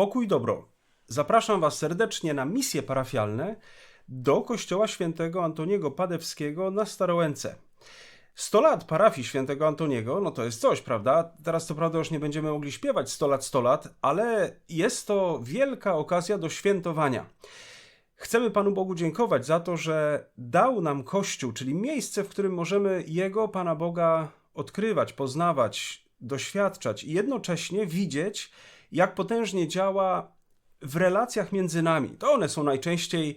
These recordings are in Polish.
Pokój dobro. Zapraszam Was serdecznie na misje parafialne do kościoła świętego Antoniego Padewskiego na Starołęce. 100 lat parafii świętego Antoniego, no to jest coś, prawda? Teraz to prawda już nie będziemy mogli śpiewać 100 lat, 100 lat, ale jest to wielka okazja do świętowania. Chcemy Panu Bogu dziękować za to, że dał nam Kościół, czyli miejsce, w którym możemy Jego, Pana Boga, odkrywać, poznawać, doświadczać i jednocześnie widzieć, jak potężnie działa w relacjach między nami. To one są najczęściej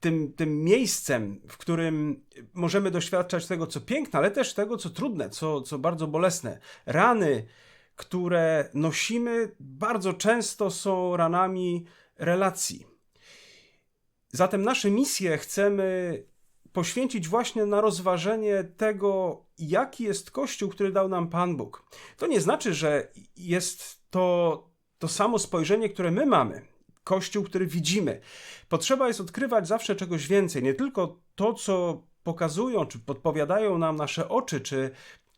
tym, tym miejscem, w którym możemy doświadczać tego, co piękne, ale też tego, co trudne, co, co bardzo bolesne. Rany, które nosimy, bardzo często są ranami relacji. Zatem nasze misje chcemy poświęcić właśnie na rozważenie tego, jaki jest Kościół, który dał nam Pan Bóg. To nie znaczy, że jest to to samo spojrzenie, które my mamy. Kościół, który widzimy. Potrzeba jest odkrywać zawsze czegoś więcej, nie tylko to, co pokazują, czy podpowiadają nam nasze oczy, czy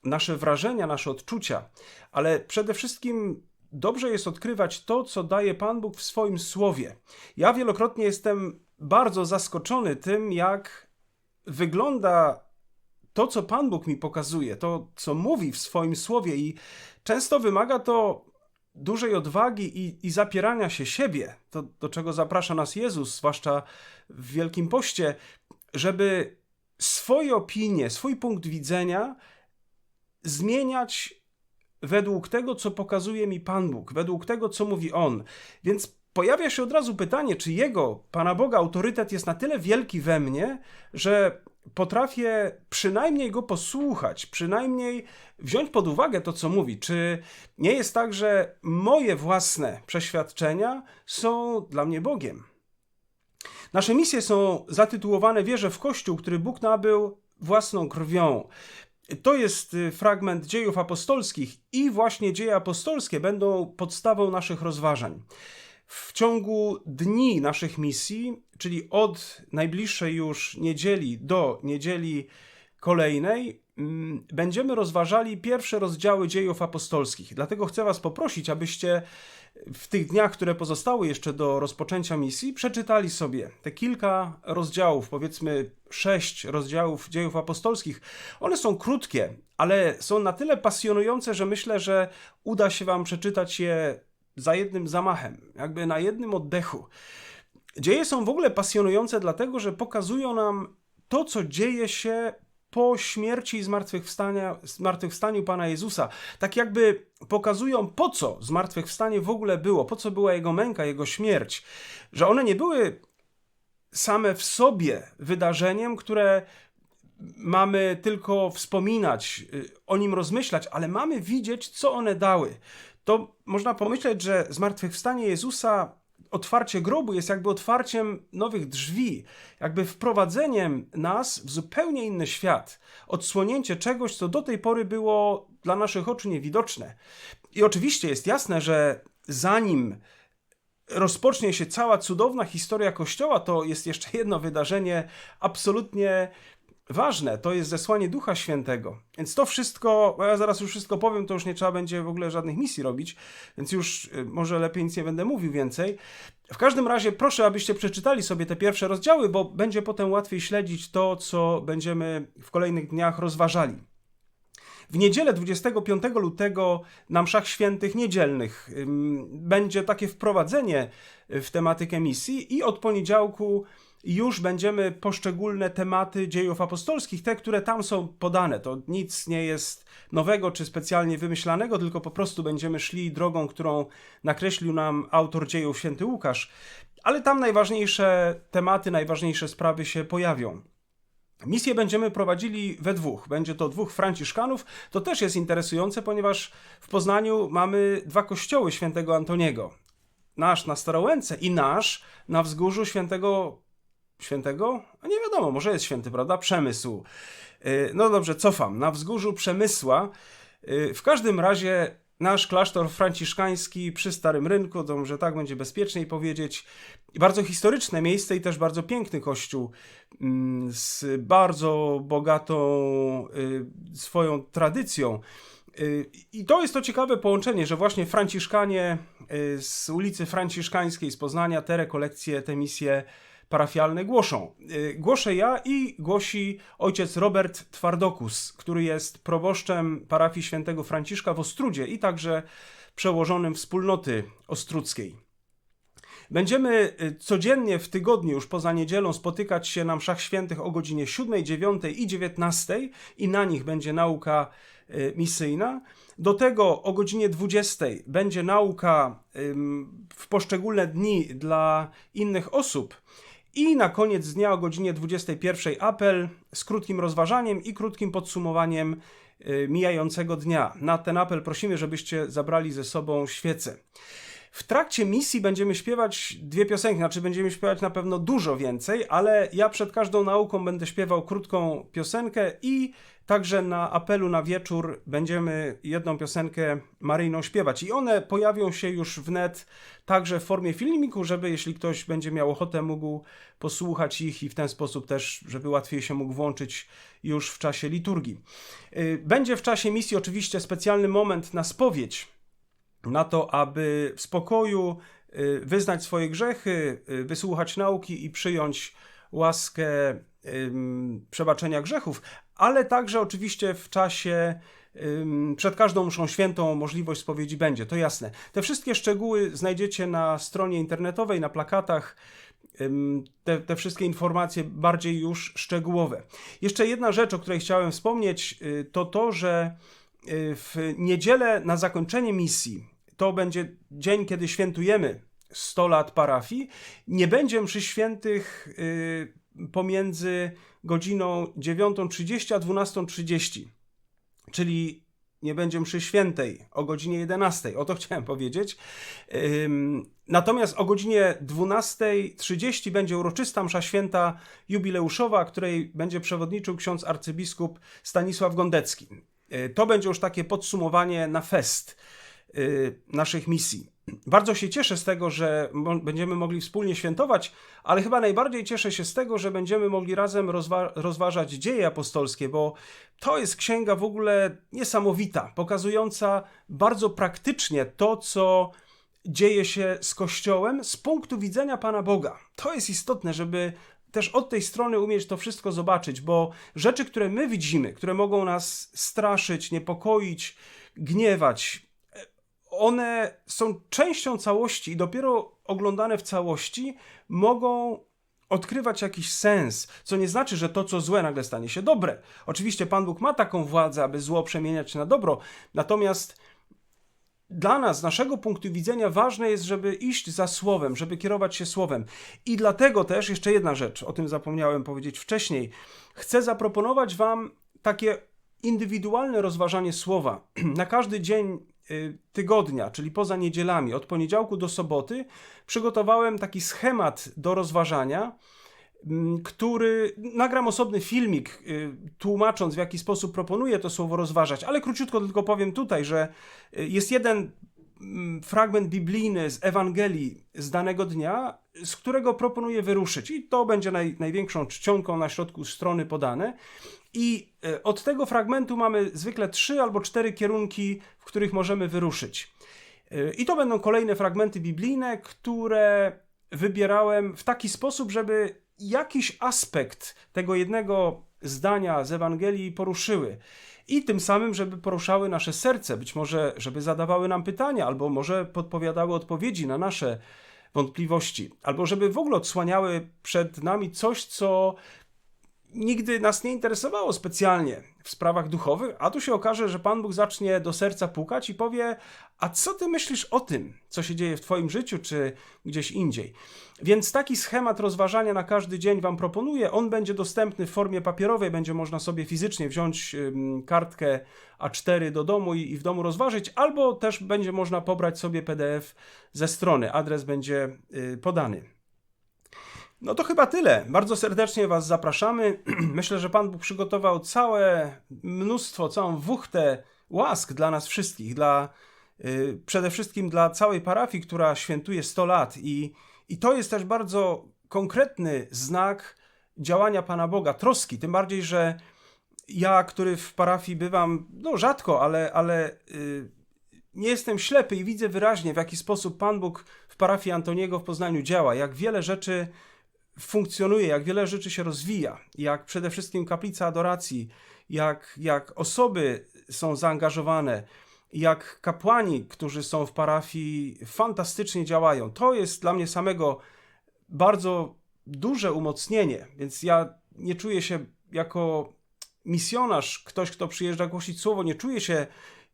nasze wrażenia, nasze odczucia, ale przede wszystkim dobrze jest odkrywać to, co daje Pan Bóg w swoim słowie. Ja wielokrotnie jestem bardzo zaskoczony tym, jak wygląda to, co Pan Bóg mi pokazuje, to, co mówi w swoim słowie, i często wymaga to dużej odwagi i, i zapierania się siebie, to do czego zaprasza nas Jezus, zwłaszcza w Wielkim Poście, żeby swoje opinie, swój punkt widzenia zmieniać według tego, co pokazuje mi Pan Bóg, według tego, co mówi On. Więc pojawia się od razu pytanie, czy Jego, Pana Boga, autorytet jest na tyle wielki we mnie, że potrafię przynajmniej go posłuchać, przynajmniej wziąć pod uwagę to, co mówi. Czy nie jest tak, że moje własne przeświadczenia są dla mnie Bogiem? Nasze misje są zatytułowane Wierzę w Kościół, który Bóg nabył własną krwią. To jest y, fragment dziejów apostolskich i właśnie dzieje apostolskie będą podstawą naszych rozważań. W ciągu dni naszych misji, czyli od najbliższej już niedzieli do niedzieli kolejnej, mm, będziemy rozważali pierwsze rozdziały dziejów apostolskich. Dlatego chcę Was poprosić, abyście w tych dniach, które pozostały jeszcze do rozpoczęcia misji, przeczytali sobie te kilka rozdziałów, powiedzmy sześć rozdziałów dziejów apostolskich. One są krótkie, ale są na tyle pasjonujące, że myślę, że uda się Wam przeczytać je za jednym zamachem, jakby na jednym oddechu. Dzieje są w ogóle pasjonujące, dlatego że pokazują nam to, co dzieje się po śmierci i zmartwychwstaniu Pana Jezusa. Tak jakby pokazują, po co zmartwychwstanie w ogóle było, po co była Jego męka, Jego śmierć. Że one nie były same w sobie wydarzeniem, które mamy tylko wspominać, y, o nim rozmyślać, ale mamy widzieć, co one dały to można pomyśleć, że zmartwychwstanie Jezusa, otwarcie grobu jest jakby otwarciem nowych drzwi, jakby wprowadzeniem nas w zupełnie inny świat, odsłonięcie czegoś, co do tej pory było dla naszych oczu niewidoczne. I oczywiście jest jasne, że zanim rozpocznie się cała cudowna historia Kościoła, to jest jeszcze jedno wydarzenie absolutnie ważne, to jest zesłanie Ducha Świętego. Więc to wszystko, ja zaraz już wszystko powiem, to już nie trzeba będzie w ogóle żadnych misji robić, więc już y, może lepiej nic nie będę mówił więcej. W każdym razie proszę, abyście przeczytali sobie te pierwsze rozdziały, bo będzie potem łatwiej śledzić to, co będziemy w kolejnych dniach rozważali. W niedzielę 25 lutego na mszach świętych niedzielnych będzie takie wprowadzenie w tematykę misji i od poniedziałku już będziemy poszczególne tematy dziejów apostolskich, te, które tam są podane. To nic nie jest nowego czy specjalnie wymyślanego, tylko po prostu będziemy szli drogą, którą nakreślił nam autor dziejów święty Łukasz. Ale tam najważniejsze tematy, najważniejsze sprawy się pojawią. Misję będziemy prowadzili we dwóch. Będzie to dwóch Franciszkanów. To też jest interesujące, ponieważ w Poznaniu mamy dwa kościoły świętego Antoniego. Nasz na Starołęce i nasz na wzgórzu świętego świętego? A nie wiadomo, może jest święty, prawda? Przemysł. Y, no dobrze, cofam. Na wzgórzu Przemysła. Y, w każdym razie nasz klasztor franciszkański przy Starym Rynku, to może tak będzie bezpieczniej powiedzieć, bardzo historyczne miejsce i też bardzo piękny kościół mm, z bardzo bogatą y, swoją tradycją. I to jest to ciekawe połączenie, że właśnie Franciszkanie z ulicy Franciszkańskiej z Poznania te rekolekcje, te misje parafialne głoszą. Y, głoszę ja i głosi ojciec Robert Twardokus, który jest proboszczem parafii świętego Franciszka w Ostrudzie i także przełożonym wspólnoty ostruckiej. Będziemy codziennie w tygodniu, już poza niedzielą, spotykać się na mszach świętych o godzinie 7, 9 i 19 i na nich będzie nauka Y, misyjna. Do tego o godzinie 20 będzie nauka w poszczególne dni dla innych osób. I na koniec dnia o godzinie 21 apel z krótkim rozważaniem i krótkim podsumowaniem y, mijającego dnia. Na ten apel prosimy, żebyście zabrali ze sobą świecę. W trakcie misji będziemy śpiewać dwie piosenki, znaczy będziemy śpiewać na pewno dużo więcej, ale ja przed każdą nauką będę śpiewał krótką piosenkę i Także na apelu na wieczór będziemy jedną piosenkę maryjną śpiewać i one pojawią się już wnet także w formie filmiku, żeby jeśli ktoś będzie miał ochotę, mógł posłuchać ich i w ten sposób też, żeby łatwiej się mógł włączyć już w czasie liturgii. Y, będzie w czasie misji oczywiście specjalny moment na spowiedź, na to, aby w spokoju y, wyznać swoje grzechy, y, wysłuchać nauki i przyjąć łaskę przebaczenia grzechów, ale także oczywiście w czasie przed każdą mszą świętą możliwość spowiedzi będzie, to jasne. Te wszystkie szczegóły znajdziecie na stronie internetowej, na plakatach, te, te, wszystkie informacje bardziej już szczegółowe. Jeszcze jedna rzecz, o której chciałem wspomnieć, y, to to, że w niedzielę na zakończenie misji, to będzie dzień, kiedy świętujemy 100 lat parafii, nie będzie mszy świętych y, pomiędzy godziną 9.30 a 12.30, czyli nie będzie mszy świętej o godzinie 11. O to chciałem powiedzieć. Natomiast o godzinie 12.30 będzie uroczysta msza święta jubileuszowa, której będzie przewodniczył ksiądz arcybiskup Stanisław Gondecki. Y, to będzie już takie podsumowanie na fest y, naszych misji. Bardzo się cieszę z tego, że będziemy mogli wspólnie świętować, ale chyba najbardziej cieszę się z tego, że będziemy mogli razem rozwa rozważać dzieje apostolskie, bo to jest księga w ogóle niesamowita, pokazująca bardzo praktycznie to, co dzieje się z Kościołem z punktu widzenia Pana Boga. To jest istotne, żeby też od tej strony umieć to wszystko zobaczyć, bo rzeczy, które my widzimy, które mogą nas straszyć, niepokoić, gniewać, one są częścią całości i dopiero oglądane w całości mogą odkrywać jakiś sens, co nie znaczy, że to, co złe, nagle stanie się dobre. Oczywiście Pan Bóg ma taką władzę, aby zło przemieniać na dobro, natomiast dla nas, z naszego punktu widzenia, ważne jest, żeby iść za słowem, żeby kierować się słowem. I dlatego też jeszcze jedna rzecz, o tym zapomniałem powiedzieć wcześniej. Chcę zaproponować Wam takie indywidualne rozważanie słowa. Na każdy dzień Y, tygodnia, czyli poza niedzielami, od poniedziałku do soboty, przygotowałem taki schemat do rozważania, który nagram osobny filmik, y, tłumacząc w jaki sposób proponuję to słowo rozważać, ale króciutko tylko powiem tutaj, że y, jest jeden mm, fragment biblijny z Ewangelii z danego dnia, z którego proponuję wyruszyć. I to będzie naj, największą czcionką na środku strony podane. I e, od tego fragmentu mamy zwykle trzy albo cztery kierunki, w których możemy wyruszyć. I to będą kolejne fragmenty biblijne, które wybierałem w taki sposób, żeby jakiś aspekt tego jednego zdania z Ewangelii poruszyły. I tym samym, żeby poruszały nasze serce, być może, żeby zadawały nam pytania, albo może podpowiadały odpowiedzi na nasze wątpliwości, albo żeby w ogóle odsłaniały przed nami coś, co nigdy nas nie interesowało specjalnie w sprawach duchowych, a tu się okaże, że Pan Bóg zacznie do serca pukać i powie: A co ty myślisz o tym, co się dzieje w Twoim życiu, czy gdzieś indziej? Więc taki schemat rozważania na każdy dzień Wam proponuję. On będzie dostępny w formie papierowej, będzie można sobie fizycznie wziąć kartkę A4 do domu i, w domu rozważyć, albo też będzie można pobrać sobie PDF ze strony. Adres będzie y, podany. No to chyba tyle. Bardzo serdecznie Was zapraszamy. Myślę, że Pan Bóg przygotował całe mnóstwo, całą wuchtę łask dla nas wszystkich, dla, yy, przede wszystkim dla całej parafii, która świętuje 100 lat. I, I to jest też bardzo konkretny znak działania Pana Boga, troski. Tym bardziej, że ja, który w parafii bywam, no rzadko, ale, ale y, nie jestem ślepy i widzę wyraźnie, w jaki sposób Pan Bóg w parafii Antoniego w Poznaniu działa, jak wiele rzeczy funkcjonuje, jak wiele rzeczy się rozwija, jak przede wszystkim kaplica adoracji, jak, jak osoby są zaangażowane, jak kapłani, którzy są w parafii, fantastycznie działają. To jest dla mnie samego bardzo duże umocnienie, więc ja nie czuję się jako misjonarz, ktoś, kto przyjeżdża głosić słowo, nie czuję się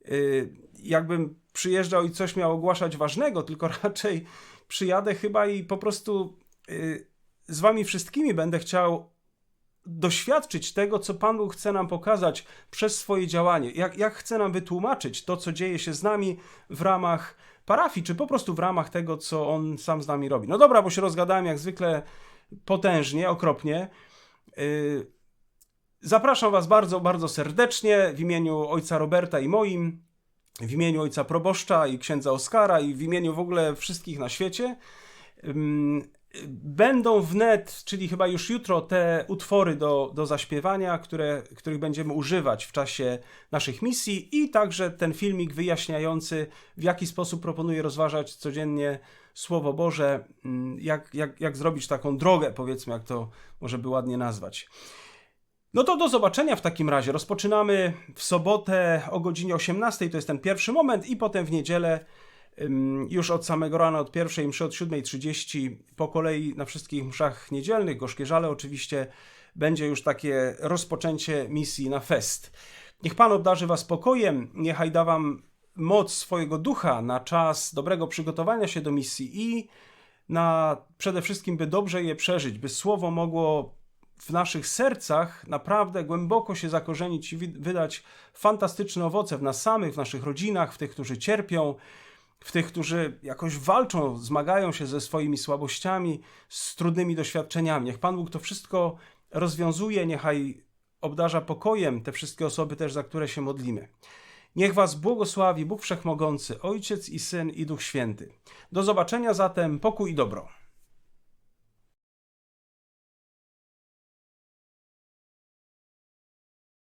y, jakbym przyjeżdżał i coś miał ogłaszać ważnego, tylko raczej przyjadę chyba i po prostu y, z wami wszystkimi będę chciał doświadczyć tego, co Pan Bóg chce nam pokazać przez swoje działanie, jak, jak chce nam wytłumaczyć to, co dzieje się z nami w ramach parafii, czy po prostu w ramach tego, co On sam z nami robi. No dobra, bo się rozgadałem jak zwykle potężnie, okropnie. Yy, Zapraszam Was bardzo, bardzo serdecznie w imieniu ojca Roberta i moim, w imieniu ojca proboszcza i księdza Oskara i w imieniu w ogóle wszystkich na świecie. Będą wnet, czyli chyba już jutro, te utwory do, do zaśpiewania, które, których będziemy używać w czasie naszych misji, i także ten filmik wyjaśniający, w jaki sposób proponuję rozważać codziennie Słowo Boże, ym, jak, jak, jak zrobić taką drogę, powiedzmy, jak to może by ładnie nazwać. No to do zobaczenia w takim razie. Rozpoczynamy w sobotę o godzinie 18, to jest ten pierwszy moment, i potem w niedzielę już od samego rana, od pierwszej mszy, od 7.30, po kolei na wszystkich mszach niedzielnych, gorzkie żale oczywiście, będzie już takie rozpoczęcie misji na fest. Niech Pan obdarzy Was spokojem, niechaj da Wam moc swojego ducha na czas dobrego przygotowania się do misji i na przede wszystkim, by dobrze je przeżyć, by słowo mogło w naszych sercach naprawdę głęboko się zakorzenić i wydać fantastyczne owoce w nas samych, w naszych rodzinach, w tych, którzy cierpią, w tych, którzy jakoś walczą, zmagają się ze swoimi słabościami, z trudnymi doświadczeniami. Niech Pan Bóg to wszystko rozwiązuje, niechaj obdarza pokojem te wszystkie osoby też, za które się modlimy. Niech Was błogosławi Bóg Wszechmogący, Ojciec i Syn i Duch Święty. Do zobaczenia zatem, pokój i dobro.